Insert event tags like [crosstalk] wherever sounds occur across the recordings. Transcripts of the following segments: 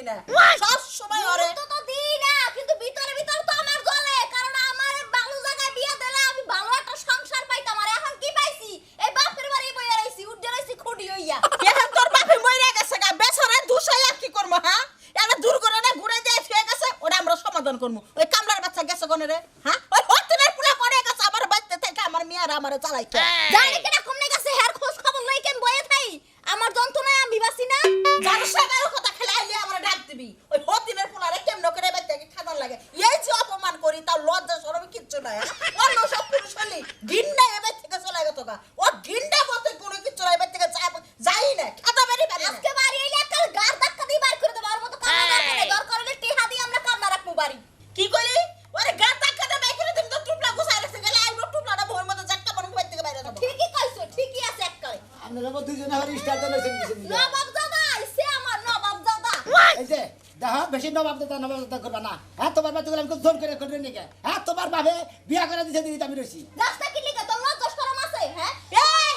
দিবি না। সব সময় ওরে তো দিই না কিন্তু ভিতরে ভিতরে তো আমার গলে। কারণ আমার ভালো জায়গায় বিয়ে দিলে আমি ভালো একটা সংসার পাইতাম। আর এখন কি পাইছি? এই বাপের বাড়ি বইয়া রইছি উঠে রইছি খুঁটি হইয়া। এখন তোর বাপে মরে গেছে গা বেছরে দুশাই আর কি করব হ্যাঁ? একটা দুর্ঘটনা ঘুরে যায় শুয়ে গেছে ওটা আমরা সমাধান করব দেখো বেশি নবাব দাদা নবাব দাদা করবা না। হ্যাঁ তোমার বাচ্চা আমি জোর করে করে নিকে হ্যাঁ তোমার ভাবে বিয়া করে দিতে দিতে আমি রয়েছি রাস্তা কি লিখে তোর লজ্জা শরম আছে? হ্যাঁ?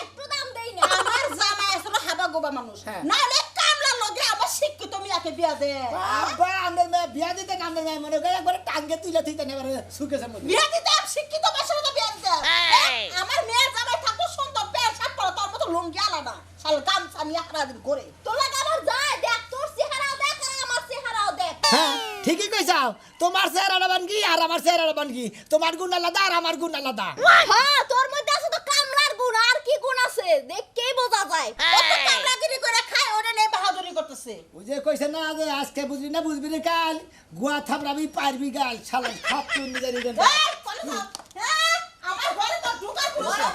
একটু দাম দেই না। আমার জামাই আসলে হাবা গোবা মানুষ। হ্যাঁ। নাহলে কামলা লগে আমার শিক্ষিত মিয়াকে বিয়া দে। বাবা আমাদের মেয়ে বিয়া দিতে না আমাদের মেয়ে মনে করে একবারে টাঙ্গে তুলে তুইতে নেবার সুকেশের মধ্যে বিয়া দিতে শিক্ষিত বাসার মতো বিয়া দিতে। আমার মেয়ের জামাই থাকতো সুন্দর শার্ট পরা তোর মতো লুঙ্গি আলাদা। শাল গামছা নিয়ে সারাদিন করে তোর লাগে আমার যায় দেখ তোর চেহারাও দেখ আর আমার চেহারাও দেখ হ্যাঁ ঠিকই কইছাও তোমার চেহারাটা বানগি আর আমার চেহারাটা বানগি তোমার গুণ আলাদা আর আমার গুণ আলাদা। হ্যাঁ তোর মধ্যে আছে তো কামলার গুণ আর কি গুণ আছে? দেখকেই বোঝা যায়। কত কামলাগিরি করে খায় ওটা নিয়ে বাহাদুরি করতেছে। ওই যে কইছে না যে আজকে বুঝবি না বুঝবি না কাল? গুয়া থাপড়াবি পারবি গাল শালা খাপ তুই নিজে নিজে। হ্যাঁ, আমার ঘরে তো ঢুকার কোনো না।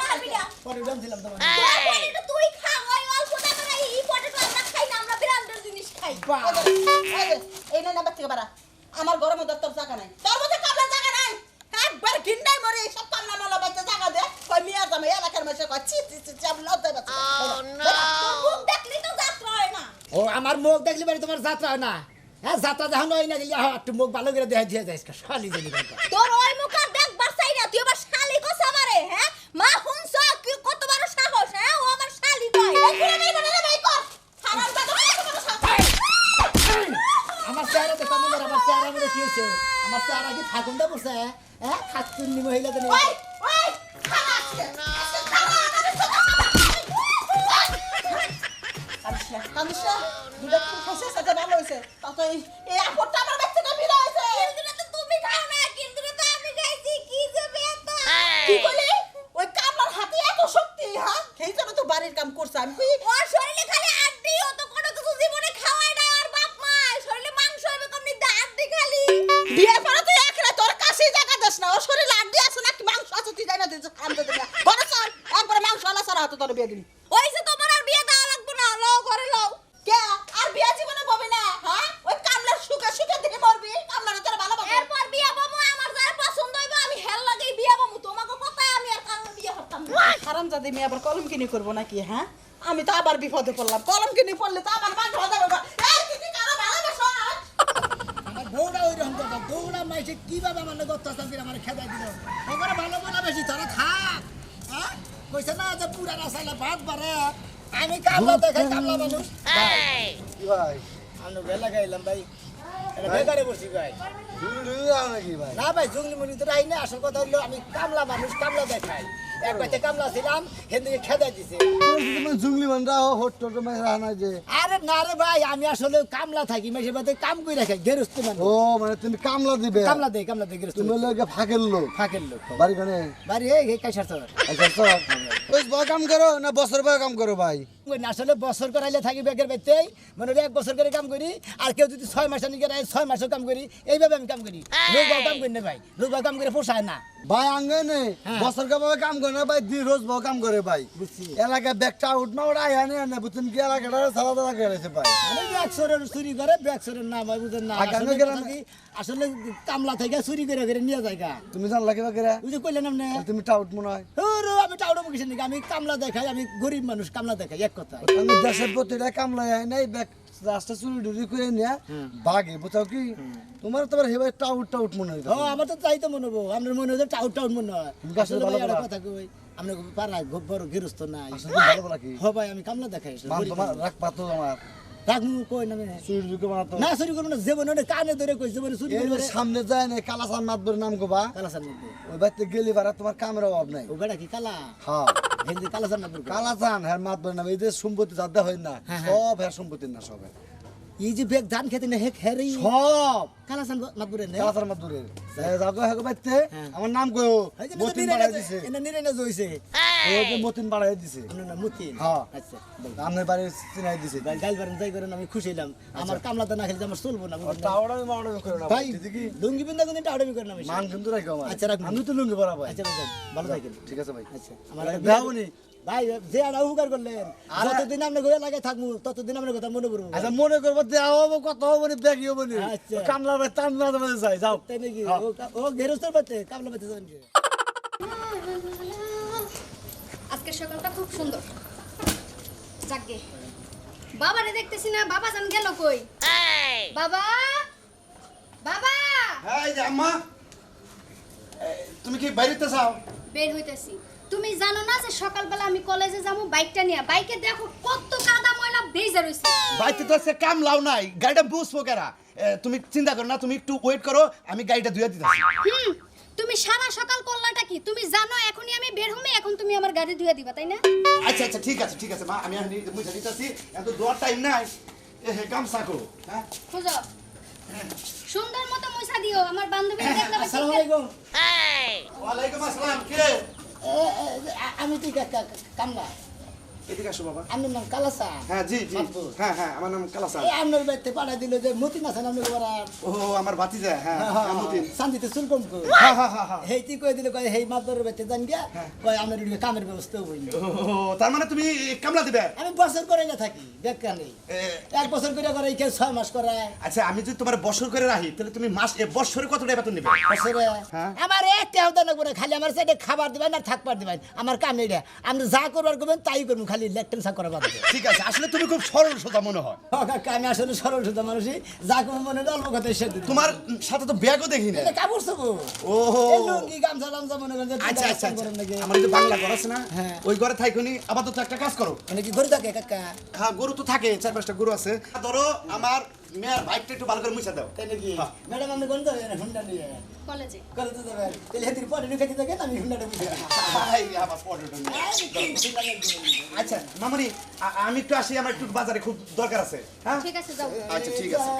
পরে তোমার তোর তুই খা ওই অল্প টাকা এই পটেটো আমরা খাই না আমরা ব্র্যান্ডের জিনিস খাই। বাহ। আমার গরমের দপ্তর তোর জায়গা নাই। তোর মধ্যে জায়গা নাই? একবার মরে সব মালা বাচ্চা জায়গা দে। কই মিয়া এলাকার মাসে কয় ছি ছি ছি ছি, আমি লজ্জায় বাচ্চা মুখ দেখলি তো যাত্রা হয় না? ও আমার মুখ দেখলি বাড়ি তোমার যাত্রা হয় না। হ্যাঁ যাত্রা যখন হয় না গেলি হ্যাঁ একটু মুখ ভালো করে দেখা দিয়ে যাইস শালি জানি তোর ওই মুখ আর দেখ বাসাই না তুই আবার শালি কস আমারে হ্যাঁ মা হুনছ কি কত বড় সাহস হ্যাঁ ও আমার শালি কয় এই করে নাই করে নাই কর হারাম দাদা কত সাহস আমার চেহারা দেখো আমার আমার চেহারা মনে কি হয়েছে? আমার চেহারা কি ফাগুন বসে হ্যাঁ? খাতুন মহিলা তো ওই ওই খালা আছে আছে খালা কামিশা কামিশা দুটা কি খাইছে সেটা ভালো হয়েছে। তাতে এই এই আমার বাচ্চাটা বিলা হয়েছে। কিন্তু তো তুমি খাও না কিন্তু তো আমি খাইছি কি যে বেতা কি কইলি ওই কামলার হাতে এত শক্তি হ্যাঁ? সেই জন্য তো বাড়ির কাম করছে? আমি কই ওর শরীরে খালি আড্ডি ও তো কোনো কিছু জীবনে খাওয়াই না আর বাপ মা শরীরে মাংস হবে কমনি দা আড্ডি খালি বিয়ে পরে তুই একলা তোর কাছে জায়গা দেস না। ওর শরীরে আড্ডি আছে নাকি? মাংস আছে তুই যাই না আনতে দিবি ঘরে চল একবারে মাংস আলা সারা হাতে তোর বিয়ে দিবি। ওই যে তোমার আর বিয়ে দেওয়া লাগবে না লও ঘরে লও। কে? আর বিয়ে জীবনে পাবি না হ্যাঁ? ওই কামলার সুখে সুখে দিকে মরবি। কামলার তোর ভালো পাবো এরপর বিয়ে বামু আমার যারা পছন্দ হইবে আমি হেল লাগেই বিয়ে বামু তোমাকে কথায় আমি আর কারণ বিয়ে করতাম হারাম জাদি মেয়ে আবার কলম কিনে করব নাকি হ্যাঁ? আমি তো আবার বিপদে পড়লাম। কলম কিনে পড়লে তো আমার মাংস হয়ে কথা বউটা মাইসে কীভাবে আমার অত্যাচার করে আমার খেদাই দিল? আমার ভালো মনে বেশি তোরা থাক হ্যাঁ কইছে না যে পুরা রাসালে ভাত বাড়ে। আমি কামলা দেখাই কামলা মানুষ। কি ভাই? আমি বেলা গাইলাম ভাই। বেকারে বসি ভাই। না ভাই জঙ্গলি মনি তো রাই না আসল কথা হলো আমি কামলা মানুষ কামলা দেখাই। কামলা ছিলাম খেদাই দিছে। জুংলি মানরা হোট টোট মানে রানা যে। আরে না রে ভাই আমি আসলে কামলা থাকি কাম করে রাখি গেরস্ত মানুষ। ও মানে তুমি কামলা দিবে? কামলা দে কামলা দে গেরস্ত তুমি লোকে ফাঁকের লোক। ফাঁকের লোক বাড়ি কানে বাড়ি এই এই কাইসার তো তো বয় কাম করো না বছর বয় কাম করো ভাই? আসলে বছর করাইলে থাকি বেগের বেতেই মানে এক বছর করে কাম করি আর কেউ যদি ছয় মাস নিয়ে রায় ছয় মাসও কাম করি এইভাবে আমি কাম করি। রোজগাও কাম করি না ভাই রোজগাও কাম করে পোষায় না। ভাই আঙ্গে নে হ্যাঁ। বছর কা কাম করে না ভাই দি রোজ কাম করে ভাই। এলাকা ব্যাগটা উঠ না ওটা আয়া নে না বুঝছেন কি? এলাকাটা সারা সারা গেছে ভাই। ব্যাগ সরের চুরি করে ব্যাগ সরের বুঝেন না? আসলে কি, আসলে কামলা থেকে চুরি করে করে নিয়ে যায় গা। তুমি জানলা কিবা করে? বুঝে কইলেন আপনি তুমি টাউট মনে হয়? ওরে, আমি বকিস নাকি আমি কামলা দেখাই আমি গরিব মানুষ কামলা দেখাই এক কথা। আমি দেশের প্রতিটা কামলা আয় নাই ব্যাগ রাস্তা চুরি ডুরি করে নিয়ে বাগে বুঝাও কি? তোমার টাউট টাউট মনে হয়। আমার তো তাই তো মনে মনে হয় টাউট টাউট মনে হয়। আসলে আসলে ভাই একটা কথা কই আপনার পাড়ায় খুব বড় গৃহস্থ নাই। আসলে ভালো বলা কি? হ ভাই আমি কামলা দেখাই। তোমার মানুষ। রাখ পাতো আমার। রাখমু কই না চুরি ঢুকে বানাতো না চুরি করব না জীবনে ওটা কানে ধরে কই জীবনে চুরি এই সামনে যায় না কালাসান মাতবর নাম গোবা কালাসান মধ্যে ওই বাড়িতে গেলি বারা তোমার কামের অভাব নাই। ও বেড়া কি কালা? হ্যাঁ। হিন্দি কালাসান মধ্যে কালাসান হ্যাঁ মাতবর নাম এই যে সম্পত্তি হয় না হ্যাঁ, হ্যাঁ। সব হ্যাঁ সম্পত্তি না সব। এই যে বেগ ধান খেতে না হেক হেরি। সব। কালাসান মাতবুরে নে। কালাসান মাতবরের যাগো বাড়িতে হ্যাঁ। আমার নাম যে মতিন নিরে দিছে। এনে নিরে না জইছে মতিন বাড়াই দিছে। না না হ্যাঁ। আচ্ছা আপনার বাড়ি চিনাই দিছে। গাইল গাইল বারেন যাই করেন আমি খুশি হইলাম। আমার কামলাতে না খেলে আমার চলবো না? টাওয়ার মাওড়ামি করে না ভাই লুঙ্গি বিন্দা কিন্তু টাউডামি করেন আমি। মান কিন্তু রাখো আমার। আচ্ছা, রাখব। আমি তো লুঙ্গি পরা আচ্ছা ভাই ভালো থাকেন। ঠিক আছে ভাই। আচ্ছা আমার আমার দেখাবনি ভাই যে আর উপকার করলেন যতদিন আপনি গোয়া লাগে থাকব ততদিন আপনার কথা মনে করব। আচ্ছা মনে করব দেওয়া হব কত হব নি ব্যাগি হব নি। আচ্ছা। কামলা ভাই তান মাঝে মাঝে যাই যাও। তাই নাকি? হ্যাঁ। ও কা- ও বাচ্চা কামলা বাচ্চা যাবেন কি আজকের সকালটা খুব সুন্দর। যাকে বাবারে দেখতেছি না বাবা জান গেল কই? বাবা? বাবা? এই যে আম্মা তুমি কি বাইরেতে যাও বের হইতেছি। তুমি জানো না যে সকালবেলা আমি কলেজে যাব বাইকটা নিয়ে। বাইকে দেখো কত কাদা ময়লা ভেজা রইছে। বাইতে তো সে কাম লাও নাই গাড়িটা বুঝব কেরা? তুমি চিন্তা করো না তুমি একটু ওয়েট করো আমি গাড়িটা ধুয়ে দিতেছি। হুম তুমি সারা সকাল করলাটা কি? তুমি জানো এখনই আমি বের হমে এখন তুমি আমার গাড়ি ধুয়ে দিবা তাই না? আচ্ছা আচ্ছা ঠিক আছে ঠিক আছে মা আমি আমি মুছে দিতেছি। এত দোয়ার টাইম নাই। এ হে কাম সাকো হ্যাঁ? খুঁজো। সুন্দর মতো মুছা দিও আমার বান্ধবী দেখলে আবার আসসালামু চিৎকার- আলাইকুম। ওয়ালাইকুম আসসালাম কে? আমি ঠিক আছে আমি ঠিক কামলা। এদিকে আসো বাবা। আপনার নাম কালাসা হ্যাঁ জি জি। হ্যাঁ হ্যাঁ আমার নাম কালাসান। এই আপনার বাড়িতে পাঠাই দিল যে মতিন আছেন আপনি গোবার ও আমার ভাতিজা হ্যাঁ হ্যাঁ মতিন। শান্তিতে চুল কম হ্যাঁ হ্যাঁ হ্যাঁ হ্যাঁ। হেইতি কই দিলে কয় হেই মাতবরের বাড়িতে যান গিয়া কয় আপনার এদিকে কামের ব্যবস্থা হইনি ও তার মানে তুমি কামলা দিবে? আমি বছর করে না থাকি বেকার নেই। এক বছর করে করে কেউ ছয় মাস করে আচ্ছা আমি যদি তোমার বছর করে রাখি তাহলে তুমি মাস এ বছরে কত টাকা বেতন নেবে? বছরে? হ্যাঁ। আমার হতে করে খালি আমার সাইডে খাবার দিবেন আর থাকবার দিবেন। আমার কাম এটা আপনি যা করবার করবেন তাই করবেন খালি লেকটেন চা করা বাদ ঠিক আছে আসলে তুমি খুব সরল সোজা মনে হয়। কাকা, আমি আসলে সরল সোজা মানুষই। যা কোনো মনে অল্প কথা সে তোমার সাথে তো ব্যাগও দেখি না কাপড় সবু ও। লুঙ্গি গামছা লামছা মনে করেন আচ্ছা আচ্ছা আচ্ছা। আমার তো বাংলা করছ না হ্যাঁ। ওই ঘরে থাইকুনি আপাতত একটা কাজ করো। মানে কি গরু থাকে কাকা হ্যাঁ গরু তো থাকে চার পাঁচটা গরু আছে। ধরো আমার মেয়ের বাইকটা একটু ভালো করে মুছে দাও। তাই নাকি? হ্যাঁ। ম্যাডাম আপনি কোন যাবেন হুন্ডা নিয়ে? কলেজে। তো যাবেন তাহলে হেতির পরে রেখে দিতে গেলে আমি হুন্ডাটা নিয়ে। আচ্ছা মামনি আমি একটু আসি আমার একটু বাজারে খুব দরকার আছে। হ্যাঁ? ঠিক আছে যাও। আচ্ছা ঠিক আছে।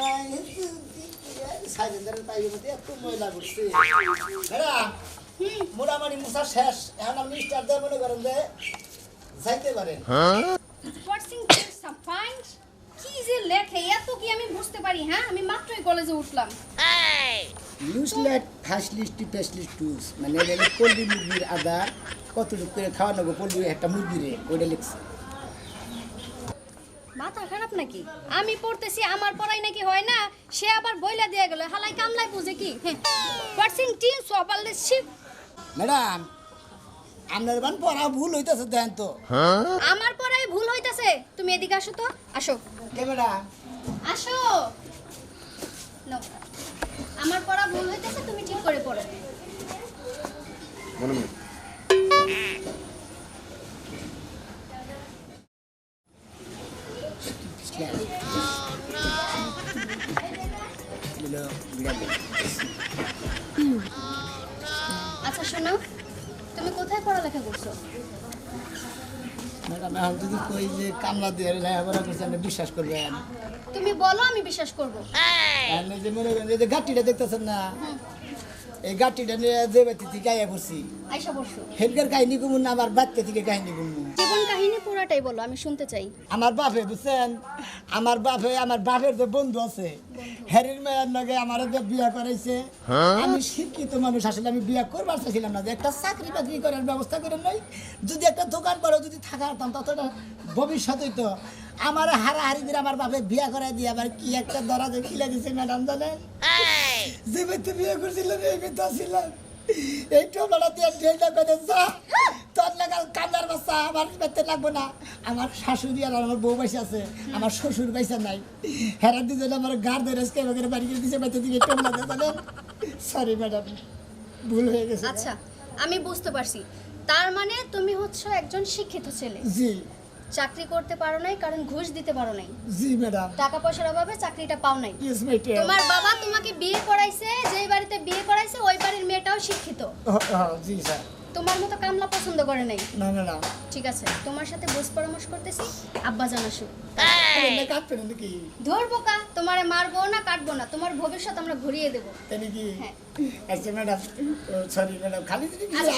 সাইলেন্সারের পাইপের মধ্যে এত ময়লা করছে ম্যাডাম মোটামুটি মুসা শেষ। এখন আপনি মনে করেন যে যাইতে পারেন। কি যে লেখে এত কি আমি বুঝতে পারি হ্যাঁ? আমি মাত্রই কলেজে উঠলাম। লুসলেট ফার্স্টলিস্ট স্পেশালিস্ট টুলস মানে এটা হলো পোলট্রি মুরগির আদার কতটুকু করে খাওয়ানো গো পোলট্রি একটা মুরগিরে ওইটা লিখছে। মাথা খারাপ নাকি? আমি পড়তেছি আমার পড়াই নাকি হয় না? সে আবার বইলা দিয়ে গেল হালাই কামলাই বুঝে কি? ফরসিং টিম সবালে শিপ ম্যাডাম আপনার বান পড়া ভুল হইতেছে দেন তো। আমার পড়াই ভুল হইতাছে। তুমি এদিকে আসো তো আসো। কে ম্যাডাম আসো। নাও। আমার পড়া ভুল হইতেছে তুমি ঠিক করে পড়ো। মনে মনে কামলা দিয়ে লেখাপড়া করছে আপনি বিশ্বাস করবেন। তুমি বলো আমি বিশ্বাস করব। আর যে মনে করেন এই যে ঘাটিটা দেখতেছেন না এই গাটিটা নিয়ে যে ব্যক্তি থেকে আইয়া পড়ছি। আইসা বসো হেলকার কাহিনী কমুন না আমার বাচ্চা থেকে কাহিনী কমুন জীবন কাহিনী পুরাটাই বলো আমি শুনতে চাই। আমার বাপে বুঝছেন? আমার বাপে আমার বাপের যে বন্ধু আছে হ্যারির মেয়ের লগে আমার যে বিয়া করাইছে আমি শিক্ষিত মানুষ আসলে আমি বিয়া করবার চাইছিলাম না যে একটা চাকরি বাকরি করার ব্যবস্থা করে নই। যদি একটা দোকান করে যদি থাকা হতাম ততটা ভবিষ্যৎ হইতো আমার হারাহারি দিয়ে আমার বাপে বিয়া করাই দিয়ে আবার কি একটা দরাজে খিলে দিছে ম্যাডাম জানেন? যে বিয়ে করছিলাম এই ব্যক্তি ছিলাম এই টোলাটা দিয়ে ঢেলটা করে যা। তোর লাগা কান্দার বাচ্চা আমার লাগবো না। আমার শাশুড়ি আর আমার বউ বাইসা আছে আমার শ্বশুর বাইসা নাই। হেরা দুজন আমার গার ধরে বাড়ি করে দিছে দিয়ে সরি ম্যাডাম ভুল হয়ে গেছে। আচ্ছা আমি বুঝতে পারছি। তার মানে তুমি হচ্ছে একজন শিক্ষিত ছেলে। জি। চাকরি করতে পারো নাই কারণ ঘুষ দিতে পারো নাই। জি ম্যাডাম। টাকা পয়সার অভাবে চাকরিটা পাও নাই। ইয়েস ম্যাডাম তোমার বাবা তোমাকে বিয়ে করাইছে যেই বাড়িতে বিয়ে করাইছে ওই বাড়ির মেয়েটাও শিক্ষিত। জি স্যার। তোমার মতো কামলা পছন্দ করে নাই। না ম্যাডাম। ঠিক আছে তোমার সাথে বুঝ পরামর্শ করতেছি আব্বা জানাসু ধরবো কা তোমারে মারবো না কাটবো না তোমার ভবিষ্যৎ আমরা ঘুরিয়ে দেবো। তাই নাকি? হ্যাঁ। আচ্ছা ম্যাডাম সরি ম্যাডাম খালি আচ্ছা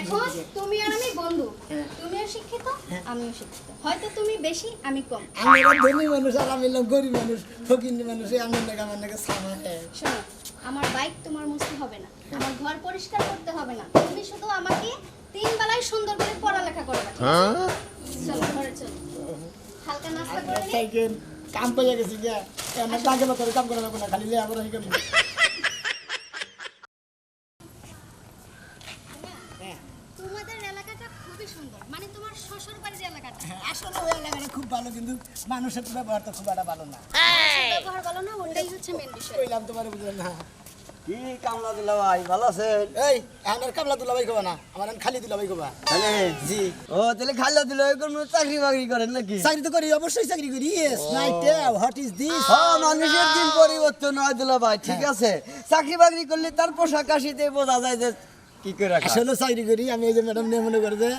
এখন তুমি আর আমি বন্ধু। হ্যাঁ। তুমিও শিক্ষিত আমিও শিক্ষিত। হয়তো তুমি বেশি আমি কম। আমি ধনী মানুষ আর আমি গরিব মানুষ ফকিন্নি মানুষ এই আমার নাকি আমার নাকি সামা শোনো আমার বাইক তোমার মুছতে হবে না। আমার ঘর পরিষ্কার করতে হবে না। তুমি শুধু আমাকে তিন বেলায় সুন্দর করে পড়ালেখা করবে। ঠিক চলো ঘরে চলো। হালকা নাস্তা করে সাইকেল কাম পেয়ে গেছি গিয়া। আমার টাকা মতো কাম করা যাবে না খালি লে আমরা মানুষের ব্যবহার তো খুব একটা ভালো না। ব্যবহার বলো না ওটাই হচ্ছে মেন বিষয়। কইলাম তোমার বুঝলেন না। কি কামলা দিলা ভাই ভালো আছেন? এই আমার কামলা দুলাভাই কবা না আমার এখন খালি দুলাভাই কবা তাহলে? জি। ও তাহলে খাইলা দিল কোন চাকরি বাকরি করেন নাকি? চাকরি তো করি অবশ্যই চাকরি করি yes night what is this হ্যাঁ মানুষের দিন পরিবর্তন হয় দিলা ভাই ঠিক আছে। চাকরি বাকরি করলে তার পোশাক আশিতে বোঝা যায় যে কি করে রাখা? আসলে চাকরি করি আমি এই যে ম্যাডাম নিয়ে মনে করে যে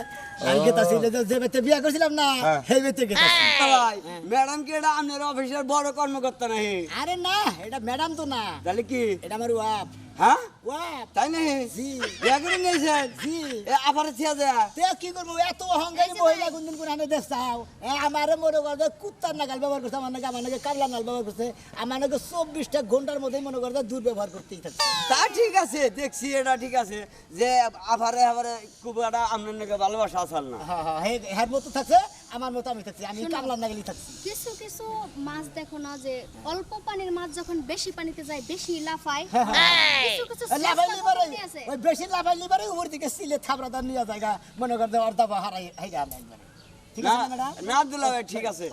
আজকে তা যে যে বেতে বিয়া করছিলাম না হ্যাঁ। সেই বেতে কে ভাই ম্যাডাম কি এটা আপনার অফিসের বড় কর্মকর্তা নাই আরে না এটা ম্যাডাম তো না। তাহলে কি? এটা আমার ওয়াপ হ্যাঁ? তাই নাকি? জি। বিয়া নিয়েছেন? জি। আবার থিয়া যায় তে কি করব? এত অহংকারী মহিলা আনে আমারে মনে করছে কুত্তার নাগাল ব্যবহার করছে আমার নাকি আমার নাকি কাবলা নাল ব্যবহার করছে। আমার নাকি চব্বিশটা ঘণ্টার মধ্যেই মনে করছে দুর্ব্যবহার করতেই থাকে। তা ঠিক আছে দেখছি এটা ঠিক আছে যে আভারে আভারে খুব একটা আপনার নাকি ভালোবাসা আসাল না। হ্যাঁ হ্যাঁ হে- মতো থাকছে। আমার মতো আমি থাকছি আমি কামলার নাগালি থাকছি। কিছু কিছু মাছ দেখো না যে অল্প পানির মাছ যখন বেশি পানিতে যায় বেশি লাফায়। কিছু কিছু লাফাইলি চেষ্টা আছে। ওই বেশি লাফাইলি পারে উপর দিকে সিলে থাবড়া নিয়ে জায়গা মনে করছে অর্ধা বা হারাই হাইগা একবারে ঠিক আছে না ম্যাডাম? না দিলা ভাই ঠিক আছে।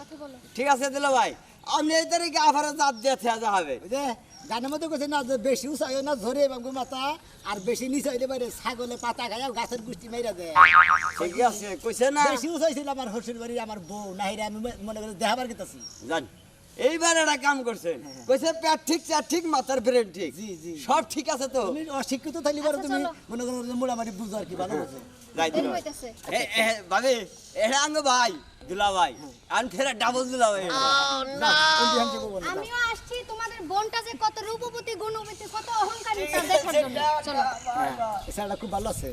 ঠিক আছে দিলা ভাই। আমি এই তারিখে আভারে জাত দিয়ে থিয়া যা হবে। ওই যে গানের মধ্যে কেছে না যে বেশি উঁচাই না ধরে এবং মাথা আর বেশি নিচে হইলে পারে ছাগলে পাতা খায় আর গাছের গুষ্টি মাইরা দেয়। ঠিক আছে কইছে না? বেশি উঁচাইছিল আমার শ্বশুর বাড়ি আমার বউ নাহিরে আমি মনে করি দেখাবার গেতাছি। জান এইবার একটা কাম করছেন কইছে পেট ঠিক চার ঠিক মাথার ব্রেন ঠিক। জি, জি। সব ঠিক আছে তো? তুমি অশিক্ষিত থাকলে পারো আচ্ছা, তুমি। মনে করো যে মোটামুটি বুঝো আর কি ভালো আছে। যাই এ ভাবি এটা আঙ্গ ভাই দুলা ভাই আন ফেরা ডাবল দুলা ভাই আমিও আসছি তোমাদের বোনটা যে কত রূপবতী গুণবতী কত অহংকারী তা দেখার জন্য। চলো। স্যারটা খুব ভালো আছে।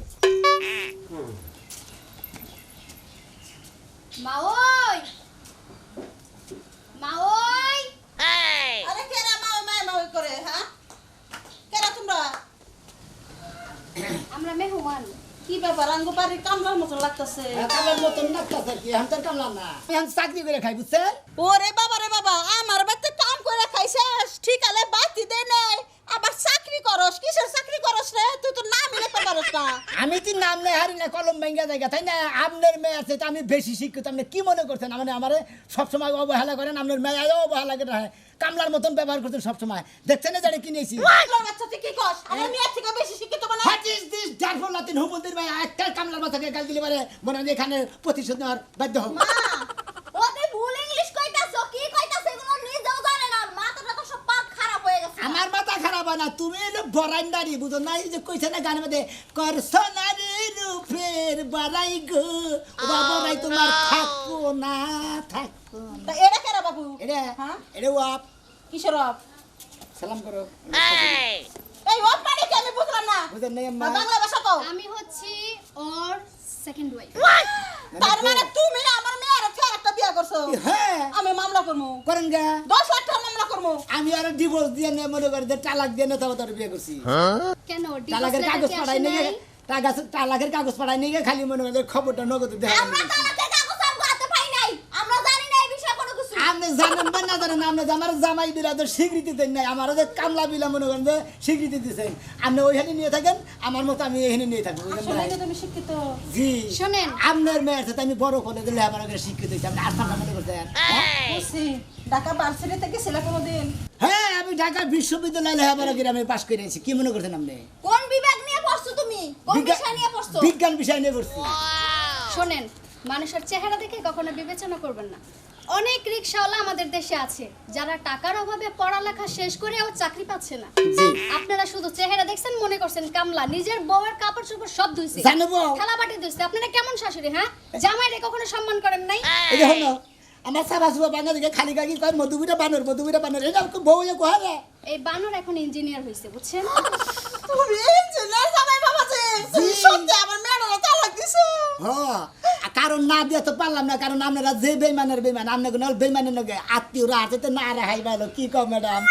মাওই মাওই আরে কেরা করে হ্যাঁ? কেরা তোমরা? [coughs] আমরা মেহমান। কি ব্যাপার আঙ্গু বাড়ির কামলার মতো লাগতেছে? কামলার মতন আর কি এখন কামলা না। এখন চাকরি করে খাই বুঝছেন? ওরে বাবা রে বাবা আমার বাড়িতে কাম করে খাইছে ঠিক আলে বাতি দে নাই। আবার চাকরি করস? কিসের চাকরি করস রে? তুই তো নাম লিখতে পারস না। আমি তো নাম নেই হারি না কলম ভেঙ্গা জায়গা তাই না? আপনার মেয়ে আছে আমি বেশি শিক্ষিত। আপনি কি মনে করছেন? মানে আমার সবসময় অবহেলা করেন আপনার মেয়ে অবহেলা করে রাখে। কামলার মতন ব্যবহার করছেন সবসময়। দেখছেন না জানি কিনেছি পাগলার তুই কি কস? আমার মেয়ের থেকে বেশি শিক্ষিত বানা হোয়াট ইজ দিস জারফর লাতিন হুমন্দির ভাই একটা কামলার মাথাকে গাল দিলে পারে। মনে এখানে প্রতিশোধ নেওয়ার বাধ্য হব ওতে ভুল ইংলিশ কইতাছো কি কইতাছো এগুলো নিজেও জানে না মাথাটা তো সব পাক খারাপ হয়ে গেছে আমার মাথা খারাপ হয় না তুমি এলো বরাইন্দারি বুঝো না এই যে কইছে না গানের মধ্যে করসনারি রূপের বাড়াই গো ওবা বড়াই তোমার থাকো না থাকো না। তা এটা কেরা বাবু? এটা হ্যাঁ? এটা ওয়াপ কিসের অফ সালাম করো। এই অফ মানে কি আমি বুঝলাম না? বুঝেন নাই না, আম্মা বাংলা ভাষা তো আমি হচ্ছি ওর সেকেন্ড ওয়াইফ তার মানে তুমি আমার মেয়ের ফের একটা বিয়া করছ? হ্যাঁ। আমি মামলা করব করেন গা। দশ লাখ টাকা মামলা করব আমি আর ডিভোর্স দিয়ে নিয়ে মনে করি যে তালাক দিয়ে নেতা তার বিয়ে করছি। কেন? তালাকের কাগজ ডিভোর্স পাঠাই নিয়ে নাই? কাগজ তালাকের কাগজ পাঠাই নিয়ে খালি মনে করি খবরটা নগদ দেখা আমরা তালাকের কাগজ আর হাতে পাই নাই আমরা জানি না এই বিষয়ে কোনো কিছু আপনি জানেন বা না জানেন আপনি আমার জামাই বিলা তো স্বীকৃতি দেন নাই আমার যে কামলা বিলা মনে করেন যে স্বীকৃতি দিচ্ছেন আপনি ওইখানে নিয়ে থাকেন আমার মতো আমি এখানে নিয়ে থাকব বুঝলেন আসলে ভাই? কি তুমি শিক্ষিত। জি। শোনেন। আপনার মেয়ের সাথে আমি বড় কলেজে লেখাপড়া শিক্ষিত হয়েছি আপনি আস্থা মনে করছেন? ঢাকা ভার্সিটি থেকে ছিল কোনোদিন? হ্যাঁ আমি ঢাকা বিশ্ববিদ্যালয়ে লেখাপড়া করে আমি পাশ করে কি মনে করছেন আপনি? কোন বিভাগ নিয়ে পড়ছো তুমি? কোন বিষয় নিয়ে পড়ছো? বিজ্ঞান বিষয় নিয়ে পড়ছি। শোনেন মানুষের চেহারা দেখে কখনো বিবেচনা করবেন না। অনেক রিক্সাওয়ালা আমাদের দেশে আছে যারা টাকার অভাবে পড়ালেখা শেষ করেও চাকরি পাচ্ছে না। জি। আপনারা শুধু চেহারা দেখছেন মনে করছেন কামলা নিজের বউয়ের কাপড় চোপড় সব ধুইছে জানো বউ? থালা বাটি ধুইছে। আপনারা কেমন শাশুড়ি হ্যাঁ? জামাইরে কখনো সম্মান করেন নাই? এই আমার সাবা সুবা বাঙা দিকে খালি গাগি কয় মধুবিটা বানর মধুবিটা বানর এটা বউ যে কোয়া রে এই বানর এখন ইঞ্জিনিয়ার হয়েছে বুঝছেন? তুমি ইঞ্জিনিয়ার জামাই বাবাজি। তুমি সত্যি আমার মেয়েরা তালাক দিছো। হ কারণ না দিয়ে তো পারলাম না, কারণ আপনারা যে বেইমানের বেইমান, আপনাকে বেইমানের আত্মীয়রা আছে তো না রেহাই ভালো কি কম ম্যাডাম?